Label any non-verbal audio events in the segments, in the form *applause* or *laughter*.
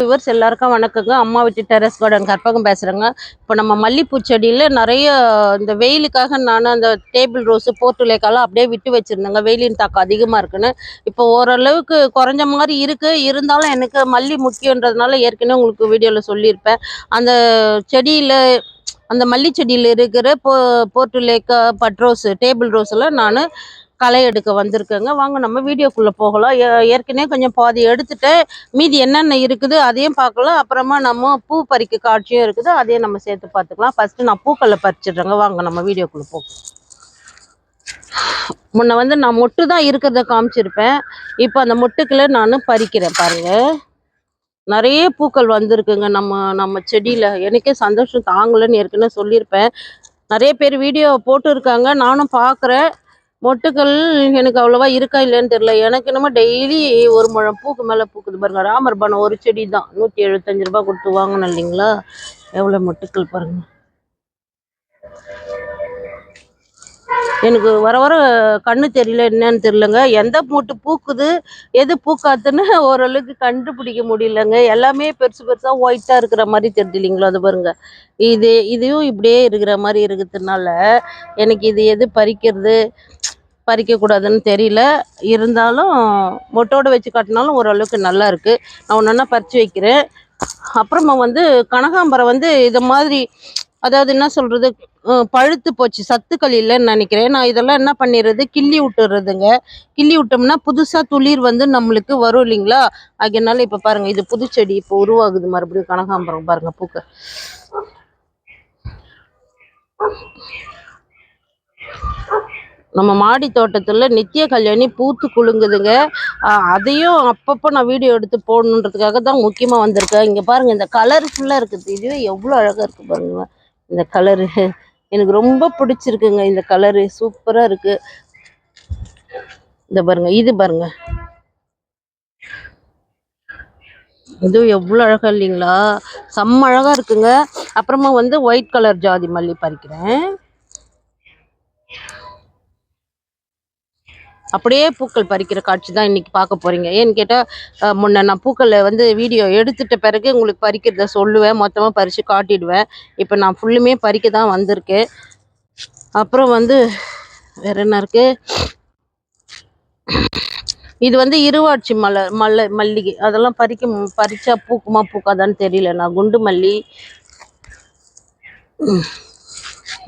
Viewers எல்லாருக்கும் வணக்கங்க. அம்மா வீட்டு டெரஸ் கார்டன் கற்பகம் பேசுகிறேங்க இப்போ நம்ம மல்லிப்பூ செடியில் நிறைய இந்த வெயிலுக்காக நான் அந்த டேபிள் ரோஸு போர்ட்டுலேக்காலாம் அப்படியே விட்டு வச்சுருந்தேங்க. வெயிலின் தாக்கம் அதிகமாக இருக்குன்னு. இப்போ ஓரளவுக்கு குறைஞ்ச மாதிரி இருக்குது இருந்தாலும் எனக்கு மல்லி முக்கியன்றதுனால ஏற்கனவே உங்களுக்கு வீடியோவில் சொல்லியிருப்பேன். அந்த செடியில் அந்த மல்லி செடியில் இருக்கிற போ போர்ட்டுலேக்கா பட் ரோஸு டேபிள் ரோஸில் நான் களை எடுக்க வந்திருக்கேங்க. வாங்க நம்ம வீடியோக்குள்ளே போகலாம். ஏ- ஏற்கனவே கொஞ்சம் பாதி எடுத்துட்டேன் மீதி என்னென்ன இருக்குது அதையும் பார்க்கலாம். அப்புறமா நம்ம பூ பறிக்க காட்சியும் இருக்குது. அதையும் நம்ம சேர்த்து பார்த்துக்கலாம். ஃபஸ்ட்டு நான் பூக்களை பறிச்சிடுறேங்க. வாங்க நம்ம வீடியோக்குள்ளே போகலாம். முன்ன வந்து நான் மொட்டு தான் இருக்கிறத காமிச்சிருப்பேன். இப்போ அந்த மொட்டுக்களை நான் பறிக்கிறேன் பாருங்கள் நிறைய பூக்கள் வந்திருக்குங்க. நம்ம நம்ம செடியில். எனக்கே சந்தோஷம் தாங்கலைன்னு ஏற்கனவே சொல்லியிருப்பேன். நிறைய பேர் வீடியோ போட்டிருக்காங்க. நானும் பார்க்குறேன். மொட்டுக்கள் எனக்கு அவ்வளோவா இருக்கா இல்லைன்னு தெரியல. எனக்கு என்னமோ டெய்லி ஒரு முழம் பூக்கு மேலே பூக்குது பாருங்க. ராமர் பானம் ஒரு செடி தான் நூற்றி எழுபத்தஞ்சு ரூபா கொடுத்து வாங்கினேன் இல்லைங்களா? எவ்வளோ மொட்டுக்கள் பாருங்க. எனக்கு வர வர கண்ணு தெரியல என்னன்னு தெரியலங்க. எந்த மூட்டு பூக்குது எது பூக்காதுன்னு ஓரளவுக்கு கண்டுபிடிக்க முடியலங்க. எல்லாமே பெருசு பெருசாக ஒயிட்டாக இருக்கிற மாதிரி தெரியுது இல்லைங்களா அது பாருங்க. இது இதையும் இப்படியே இருக்கிற மாதிரி இருக்கிறதுனால எனக்கு இது எது பறிக்கிறது பறிக்கக்கூடாதுன்னு தெரியல. இருந்தாலும் மொட்டோட வச்சு காட்டினாலும் ஓரளவுக்கு நல்லா இருக்கு. நான் ஒன்றா பறித்து வைக்கிறேன். அப்புறமா வந்து கனகாம்பரம் வந்து இது மாதிரி அதாவது என்ன சொல்றது பழுத்து போச்சு சத்துக்கள் இல்லைன்னு நினைக்கிறேன். நான் இதெல்லாம் என்ன பண்ணிடுறது கிள்ளி விட்டுறதுங்க. கிள்ளி விட்டோம்னா புதுசாக துளிர் வந்து நம்மளுக்கு வரும் இல்லைங்களா? அதனால இப்போ பாருங்க இது புதுச்செடி இப்போ உருவாகுது. மறுபடியும் கனகாம்பரம் பாருங்க பூக்க. நம்ம மாடி தோட்டத்தில் நித்திய கல்யாணி பூத்து குலுங்குதுங்க. அதையும் அப்பப்போ நான் வீடியோ எடுத்து போடணுன்றதுக்காக தான் முக்கியமாக வந்திருக்கேன். இங்கே பாருங்க இந்த கலர் ஃபுல்லாக இருக்குது. இதுவே எவ்வளோ அழகாக இருக்குது பாருங்களேன் இந்த கலரு எனக்கு ரொம்ப பிடிச்சிருக்குங்க இந்த கலரு சூப்பராக இருக்கு. இந்த பாருங்க இது பாருங்க. இதுவும் எவ்வளோ அழகா இல்லைங்களா? செம்ம அழகாக இருக்குங்க. அப்புறமா வந்து ஒயிட் கலர் ஜாதி மல்லி பறிக்கிறேன். அப்படியே பூக்கள் பறிக்கிற காட்சி தான் இன்றைக்கி பார்க்க போகிறீங்க ஏன்னு கேட்டால் முன்ன நான் பூக்களை வந்து வீடியோ எடுத்துட்ட பிறகு உங்களுக்கு பறிக்கிறத சொல்லுவேன். மொத்தமாக பறித்து காட்டிடுவேன். இப்போ நான் ஃபுல்லுமே பறிக்க தான் வந்திருக்கேன் அப்புறம் வந்து வேற என்ன இருக்கு? இது வந்து இருவாட்சி மலர் மல்ல மல்லிகை அதெல்லாம் பறிக்க பறிச்சா பூக்குமா பூக்காதான்னு தெரியல. நான் குண்டு மல்லி.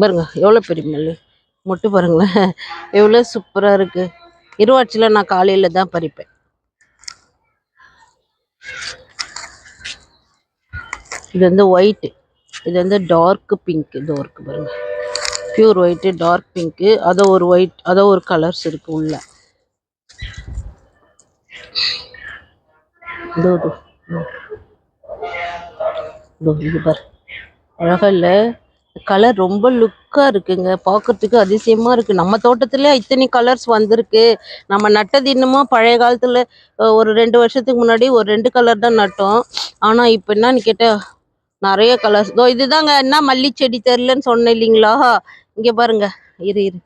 பாருங்க எவ்வளோ பெரிய மல்லி? மொட்டு பாருங்களேன். எவ்வளோ சூப்பராக இருக்குது இருவாட்சியில் நான் காலையில் தான் பறிப்பேன். இது வந்து ஒயிட்டு இது வந்து டார்க்கு பிங்க் இது ஒர்க்கு பாருங்க. பியூர் ஒயிட்டு டார்க் பிங்க்கு அதை ஒரு ஒயிட் அதை ஒரு கலர்ஸ் இருக்கு உள்ள. இதோ இதோ இதோ. இது பாரு. அழகா இல்லை? கலர் ரொம்ப லுக்காக இருக்குங்க. பார்க்கறதுக்கு அதிசயமாக இருக்குது நம்ம தோட்டத்துல இத்தனை கலர்ஸ் வந்திருக்கு. நம்ம நட்டது இன்னமும் பழைய காலத்தில் ஒரு ரெண்டு வருஷத்துக்கு முன்னாடி ஒரு ரெண்டு கலர் தான் நட்டோம். ஆனால் இப்போ என்னன்னு கேட்டால் நிறைய கலர்ஸ் இதோ இதுதாங்க. என்ன மல்லி செடி தெரிலன்னு சொன்னேன் இல்லைங்களா? இங்கே பாருங்க. இரு இரு.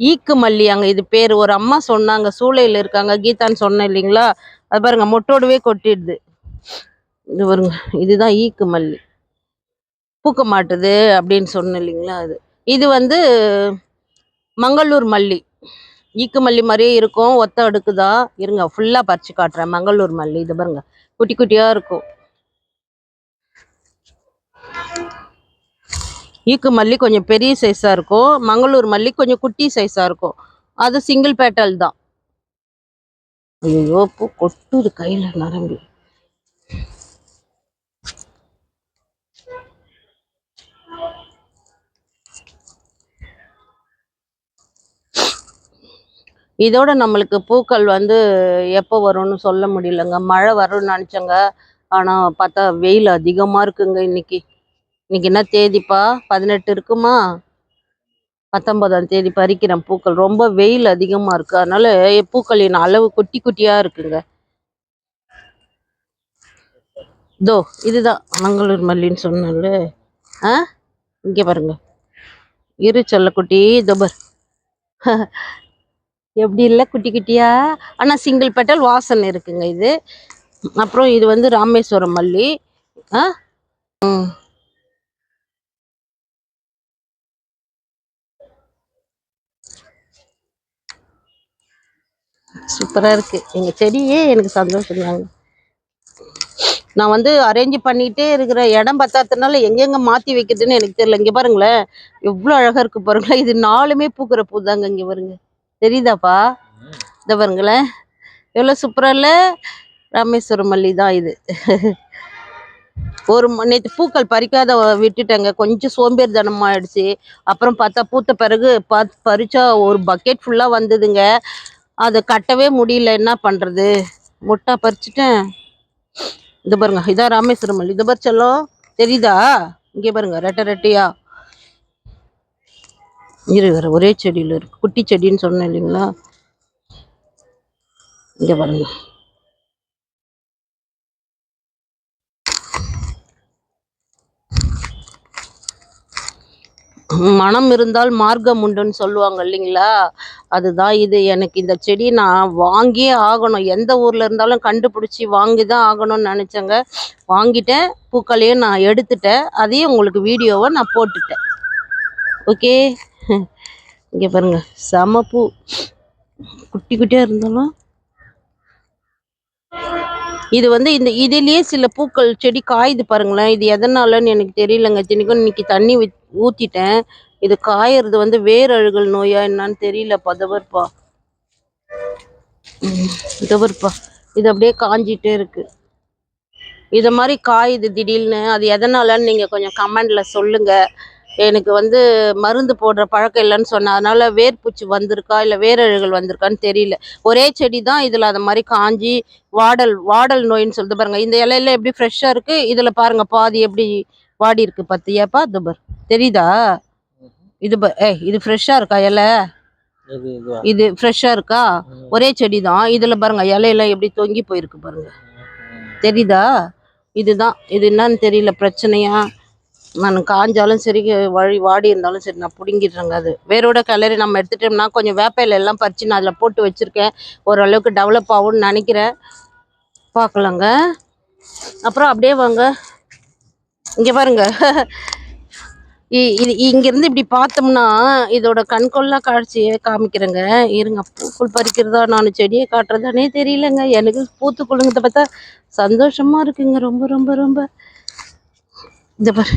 ஈக்கு மல்லி அங்கே இது பேர். ஒரு அம்மா சொன்னாங்க. சூளையில் இருக்காங்க. கீதான்னு சொன்னேன் இல்லைங்களா? அது பாருங்க. மொட்டோடவே கொட்டிடுது. இது பாருங்க. இதுதான் ஈக்கு மல்லி. பூக்க மாட்டுது அப்படின்னு சொன்னேன் இல்லைங்களா அது. இது வந்து மங்களூர் மல்லி. ஈக்கு மல்லி மாதிரியே இருக்கும் ஒத்த அடுக்குதா? இருங்க ஃபுல்லாக பறிச்சு காட்டுறேன். மங்களூர் மல்லி இது பாருங்க. குட்டி குட்டியாக இருக்கும். ஈக்கு மல்லி கொஞ்சம் பெரிய சைஸாக இருக்கும். மங்களூர் மல்லி கொஞ்சம் குட்டி சைஸாக இருக்கும். அது சிங்கிள் பேட்டல் தான். ஐயோ பூ கொட்டுது கையில் நரம்பு. இதோட நம்மளுக்கு பூக்கள் வந்து எப்போ வரும்னு சொல்ல முடியலங்க. மழை வரும்னு நினச்சோங்க. ஆனால் பார்த்தா வெயில் அதிகமாக இருக்குங்க இன்னைக்கு. இன்னைக்கு என்ன தேதிப்பா? பதினெட்டு இருக்குமா? பத்தொன்பதாம் தேதி பறிக்கிறேன் பூக்கள். ரொம்ப வெயில் அதிகமாக இருக்கு. அதனால பூக்களின் அளவு குட்டி குட்டியாக இருக்குங்க. இதோ இதுதான். மங்களூர் மல்லின்னு சொன்னேன்ல ஆ? இங்கே பாருங்க. இரு செல்லக்குட்டி இதோ *laughs* எப்படி இல்லை குட்டி குட்டியா? ஆனால் சிங்கிள் பெட்டல் வாசனை இருக்குங்க இது. அப்புறம் இது வந்து ராமேஸ்வரம் மல்லி. ஆ? ம். சூப்பராக இருக்குது எங்கள் செடியே எனக்கு சந்தோஷம் தாங்க. நான் வந்து அரேஞ்ச் பண்ணிகிட்டே இருக்கிற இடம் பத்தாததுனால எங்கெங்க மாற்றி வைக்கிறதுன்னு எனக்கு தெரியல. இங்கே பாருங்களேன். எவ்வளோ அழகாக இருக்கு பாருங்களேன். இது நாலுமே பூக்கிற பூ தாங்க இங்கே பாருங்கள் தெரியுதாப்பா? இதை பாருங்களேன். எவ்வளோ சூப்பராக இல்லை? ராமேஸ்வரம் மல்லி தான் இது. ஒரு நேற்று பூக்கள் பறிக்காத விட்டுட்டேங்க. கொஞ்சம் சோம்பேறித்தனமா ஆயிடுச்சு. அப்புறம் பார்த்தா பூத்த பிறகு பார்த்து பறிச்சா ஒரு பக்கெட் ஃபுல்லாக வந்ததுங்க. அதை கட்டவே முடியல. என்ன பண்ணுறது முட்டா பறிச்சுட்டேன். இது பாருங்க. இதான் ராமேஸ்வரம் மல்லி. இது பாரு தெரியுதா? இங்கே பாருங்க. ரெட்டை ரெட்டையா? இரு வேற ஒரே செடியில் இருக்கு. குட்டி செடின்னு சொன்னேன் இல்லைங்களா? இங்கே பாருங்க. மனம் இருந்தால் மார்க்கம் உண்டுன்னு சொல்லுவாங்க இல்லைங்களா? அதுதான் இது. எனக்கு இந்த செடி நான் வாங்கியே ஆகணும். எந்த ஊர்ல இருந்தாலும் கண்டுபிடிச்சி வாங்கி தான் ஆகணும்னு நினச்சேங்க. வாங்கிட்டேன். பூக்களையும் நான் எடுத்துட்டேன். அதையும் உங்களுக்கு வீடியோவை நான் போட்டுட்டேன். ஓகே? இங்கே பாருங்க செம பூ. குட்டி குட்டியாக இருந்தாலும் இது வந்து இந்த இதுலயே சில பூக்கள் செடி காயுது பாருங்களேன். இது எதனாலன்னு எனக்கு தெரியலங்க. தினிக்கும் இன்னைக்கு தண்ணி ஊத்திட்டேன். இது காயறது வந்து வேர் அழுகல் நோயா என்னான்னு தெரியல. பதவர்ப்பா. பதவர்ப்பா. இது அப்படியே காஞ்சிட்டே இருக்கு. இத மாதிரி காயுது திடீர்னு. அது எதனாலன்னு நீங்க கொஞ்சம் கமெண்ட்ல சொல்லுங்க. எனக்கு வந்து மருந்து போடுற பழக்கம் இல்லைன்னு சொன்ன அதனால வேர்பூச்சி வந்திருக்கா இல்லை வேரழுகல் வந்திருக்கான்னு தெரியல. ஒரே செடி தான் இதில் அது மாதிரி காஞ்சி வாடல் வாடல் நோயின்னு சொல்லிட்டு பாருங்க. இந்த இலையில எப்படி ஃப்ரெஷ்ஷாக இருக்கு? இதில் பாருங்க பாதி எப்படி வாடி இருக்கு பத்தியாப்பா இது பார் தெரியுதா? இது பா ஏய் இது ஃப்ரெஷ்ஷாக இருக்கா இலை? இது ஃப்ரெஷ்ஷாக இருக்கா? ஒரே செடி தான் இதில் பாருங்க இலையெல்லாம் எப்படி தொங்கி போயிருக்கு பாருங்க. தெரியுதா? இதுதான். இது என்னன்னு தெரியல பிரச்சனையா? நான் காஞ்சாலும் சரி வழி வாடி இருந்தாலும் சரி நான் பிடுங்கிடுறேங்க அது. வேரோட கிளறி நம்ம எடுத்துட்டோம்னா கொஞ்சம் வேப்பையில எல்லாம் பறிச்சு நான் அதில் போட்டு வச்சுருக்கேன். ஓரளவுக்கு டெவலப் ஆகும்னு நினைக்கிறேன். பார்க்கலாங்க. அப்புறம் அப்படியே வாங்க. இங்கே பாருங்க. இ- இது இங்கேருந்து இப்படி பார்த்தோம்னா இதோட கண்கொள்ளா காட்சியை காமிக்கிறேங்க. இருங்க பூக்கள் பறிக்கிறதா நான் செடியை காட்டுறதானே தெரியலங்க. எனக்கு பூத்து குழுங்கத்தை பார்த்தா சந்தோஷமா இருக்குங்க. ரொம்ப ரொம்ப ரொம்ப. இந்த பாரு.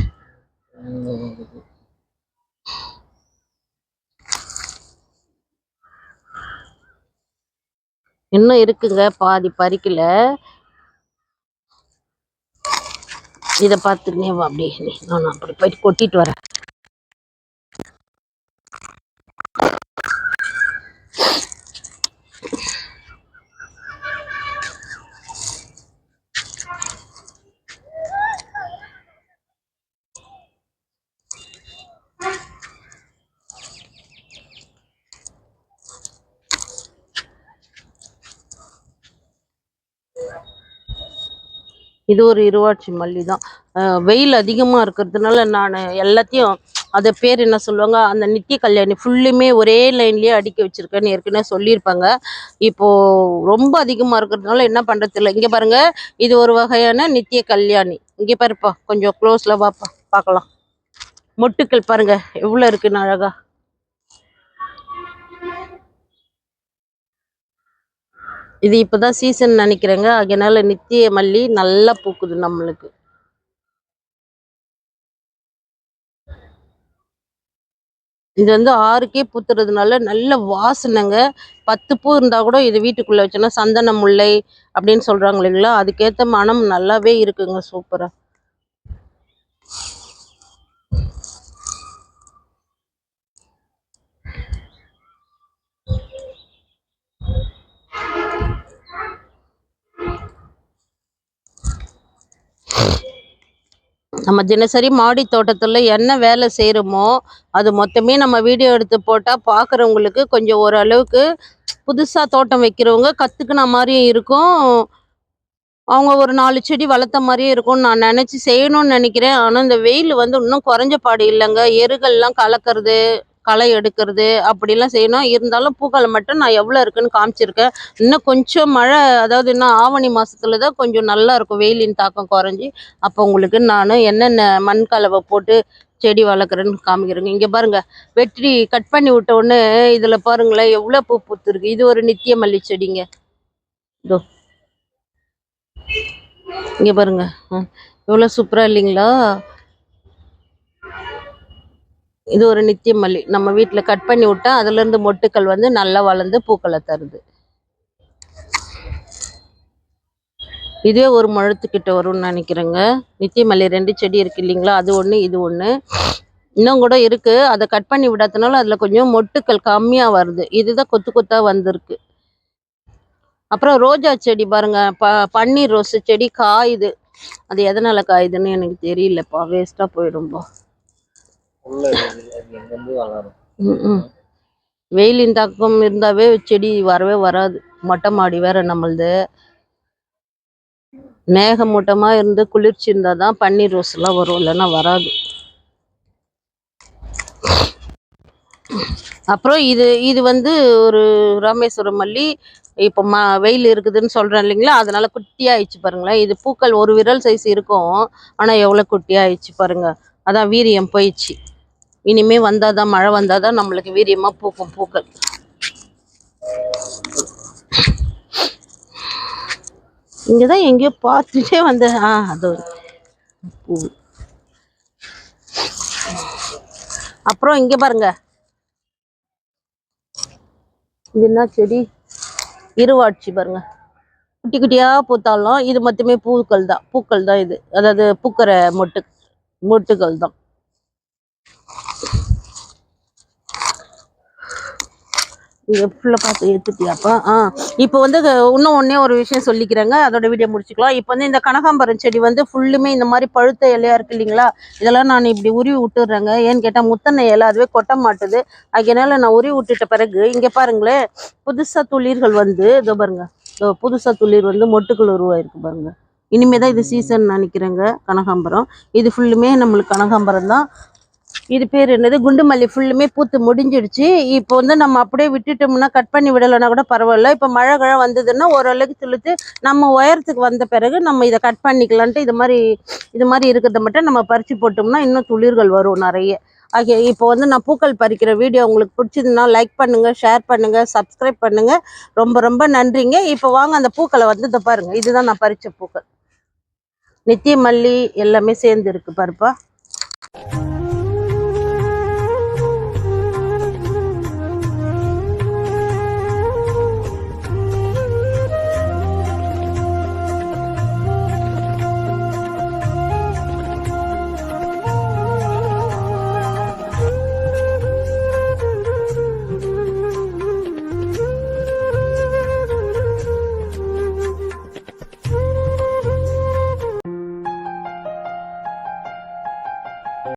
இன்னும் இருக்குங்க பாதி பறிக்கல. இதை பார்த்துனே அப்படி அப்படியே நான் அப்படி போயிட்டு கொட்டிட்டு வரேன். இது ஒரு இருவாட்சி மல்லி தான் வெயில் அதிகமாக இருக்கிறதுனால நான் எல்லாத்தையும் அது பேர் என்ன சொல்லுவாங்க அந்த நித்திய கல்யாணி ஃபுல்லுமே ஒரே லைன்லேயே அடுக்கி வச்சிருக்கேன்னு ஏற்கனவே சொல்லியிருப்பாங்க. இப்போது ரொம்ப அதிகமாக இருக்கிறதுனால என்ன பண்ணுறது இல்லை இங்கே பாருங்கள் இது ஒரு வகையான நித்திய கல்யாணி. இங்கே பாருப்பா கொஞ்சம் க்ளோஸில் வாப்பா பார்க்கலாம் மொட்டுக்கள் பாருங்கள் எவ்வளோ இருக்குன்னு அழகாக இது இப்போதான் சீசன் நினைக்கிறேங்க. அதனால நித்திய மல்லி நல்லா பூக்குது நம்மளுக்கு. இது வந்து ஆறுக்கே பூத்துறதுனால நல்ல வாசனைங்க. பத்து பூ இருந்தா கூட இது வீட்டுக்குள்ள வச்சோன்னா சந்தன முல்லை அப்படின்னு சொல்றாங்க இல்லைங்களா? அதுக்கேத்த மனம் நல்லாவே இருக்குங்க சூப்பரா. நம்ம தினசரி மாடி தோட்டத்தில் என்ன வேலை செய்கிறோமோ அது மொத்தமே நம்ம வீடியோ எடுத்து போட்டால் பார்க்குறவங்களுக்கு கொஞ்சம் ஓரளவுக்கு புதுசாக தோட்டம் வைக்கிறவங்க கற்றுக்கின மாதிரியும் இருக்கும். அவங்க ஒரு நாலு செடி வளர்த்த மாதிரியே இருக்கும்னு நான் நினச்சி செய்யணும்னு நினைக்கிறேன். ஆனால் இந்த வெயில் வந்து இன்னும் குறைஞ்ச பாடு இல்லைங்க. எருகள்லாம் கலக்கிறது களை எடுக்கிறது அப்படிலாம் செய்யணும். இருந்தாலும் பூக்களை மட்டும் நான் எவ்வளோ இருக்குன்னு காமிச்சிருக்கேன். இன்னும் கொஞ்சம் மழை அதாவது இன்னும் ஆவணி மாதத்துல தான் கொஞ்சம் நல்லா இருக்கும். வெயிலின் தாக்கம் குறைஞ்சி. அப்போ உங்களுக்கு நான் என்னென்ன மண் கலவை போட்டு செடி வளர்க்குறேன்னு காமிக்கிறேங்க. இங்கே பாருங்க வெட்டி கட் பண்ணி விட்ட உடனே இதில் பாருங்களேன் எவ்வளோ பூ பூத்துருக்கு. இது ஒரு நித்திய மல்லி செடிங்க. இதோ. இங்கே பாருங்க. ம், எவ்வளோ சூப்பராக இல்லைங்களா? இது ஒரு நித்திய மல்லி நம்ம வீட்டில் கட் பண்ணி விட்டா அதுலேருந்து மொட்டுக்கள் வந்து நல்லா வளர்ந்து பூக்களை தருது. இதே ஒரு முழத்துக்கிட்ட வரும்னு நினைக்கிறேங்க. நித்திய மல்லி ரெண்டு செடி இருக்கு இல்லைங்களா? அது ஒன்று இது ஒன்று இன்னும் கூட இருக்குது அதை கட் பண்ணி விடாதனால அதில் கொஞ்சம் மொட்டுக்கள் கம்மியாக வருது. இதுதான் கொத்து கொத்தாக வந்திருக்கு. அப்புறம் ரோஜா செடி பாருங்க. ப பன்னீர் ரோஸ் செடி காயுது. அது எதனால் காயுதுன்னு எனக்கு தெரியலப்பா. வேஸ்ட்டாக போயிடும்பா உள்ள இருக்குது. அது எங்கேருந்து வளரும் ம்ம். வெயிலின் தாக்கம் இருந்தாவே செடி வரவே வராது. மொட்டை மாடி வேற நம்மளது. மேகமூட்டமா இருந்து குளிர்ச்சி இருந்தால் தான் பன்னீர் ரோஸ் எல்லாம் வரும். இல்லைன்னா வராது. அப்புறம் இது இது வந்து ஒரு ராமேஸ்வரம் மல்லி. இப்போ ம வெயில் இருக்குதுன்னு சொல்கிறேன் இல்லைங்களா? அதனால குட்டியாகிடுச்சு பாருங்களேன். இது பூக்கள் ஒரு விரல் சைஸ் இருக்கும். ஆனால் எவ்வளோ குட்டியாகிடுச்சு பாருங்க. அதான் வீரியம் போயிடுச்சு. இனிமே வந்தாதான் மழை வந்தாதான் நம்மளுக்கு வீரியமா பூக்கும் பூக்கள். இங்கதான் எங்கேயோ பார்த்துட்டே வந்தேன் ஆ அது ஒரு பூ. அப்புறம் இங்க பாருங்க. இது என்ன செடி? இருவாட்சி பாருங்க. குட்டி குட்டியா பூத்தாலும் இது மட்டுமே பூக்கள் தான். பூக்கள் தான் இது. அதாவது பூக்கிற மொட்டு மொட்டுகள் தான். ஃபுல்லாக பார்த்து எடுத்துட்டியாப்பா ஆ. இப்போ வந்து இன்னும் ஒன்றே ஒரு விஷயம் சொல்லிக்கிறேங்க. அதோட வீடியோ முடிச்சுக்கலாம். இப்போ வந்து இந்த கனகாம்பரம் செடி வந்து ஃபுல்லுமே இந்த மாதிரி பழுத்த இலையா இருக்கு இல்லைங்களா? இதெல்லாம் நான் இப்படி உருவி விட்டுடுறேங்க ஏன்னு கேட்டால் முத்தனை இலை அதுவே கொட்ட மாட்டுது. அதனால நான் உருவி விட்டுட்ட பிறகு இங்கே பாருங்களேன் புதுசாக துளிர்கள் வந்து இதோ பாருங்க. இதோ புதுசாக துளிர் வந்து மொட்டுக்கள் உருவாயிருக்கு பாருங்க. இனிமே தான் இது சீசன் நினைக்கிறேங்க கனகாம்பரம். இது ஃபுல்லுமே நம்மளுக்கு கனகாம்பரம் தான். இது பேர் என்னது? குண்டு மல்லி ஃபுல்லுமே பூத்து முடிஞ்சிடுச்சு. இப்போ வந்து நம்ம அப்படியே விட்டுட்டோம்னா கட் பண்ணி விடலைன்னா கூட பரவாயில்ல. இப்போ மழை கிழ வந்ததுன்னா ஓரளவுக்கு துளுத்து நம்ம உயரத்துக்கு வந்த பிறகு நம்ம இதை கட் பண்ணிக்கலான்ட்டு இது மாதிரி இது மாதிரி இருக்கிறத மட்டும் நம்ம பறித்து போட்டோம்னா இன்னும் துளிர்கள் வரும் நிறைய. ஆகிய இப்போ வந்து நான் பூக்கள் பறிக்கிற வீடியோ உங்களுக்கு பிடிச்சதுன்னா லைக் பண்ணுங்கள் ஷேர் பண்ணுங்கள் சப்ஸ்கிரைப் பண்ணுங்க. ரொம்ப ரொம்ப நன்றிங்க. இப்போ வாங்க அந்த பூக்களை வந்து இதை பாருங்கள் இதுதான் நான் பறித்த பூக்கள். நித்திய மல்லி எல்லாமே சேர்ந்து இருக்கு பாருப்பா.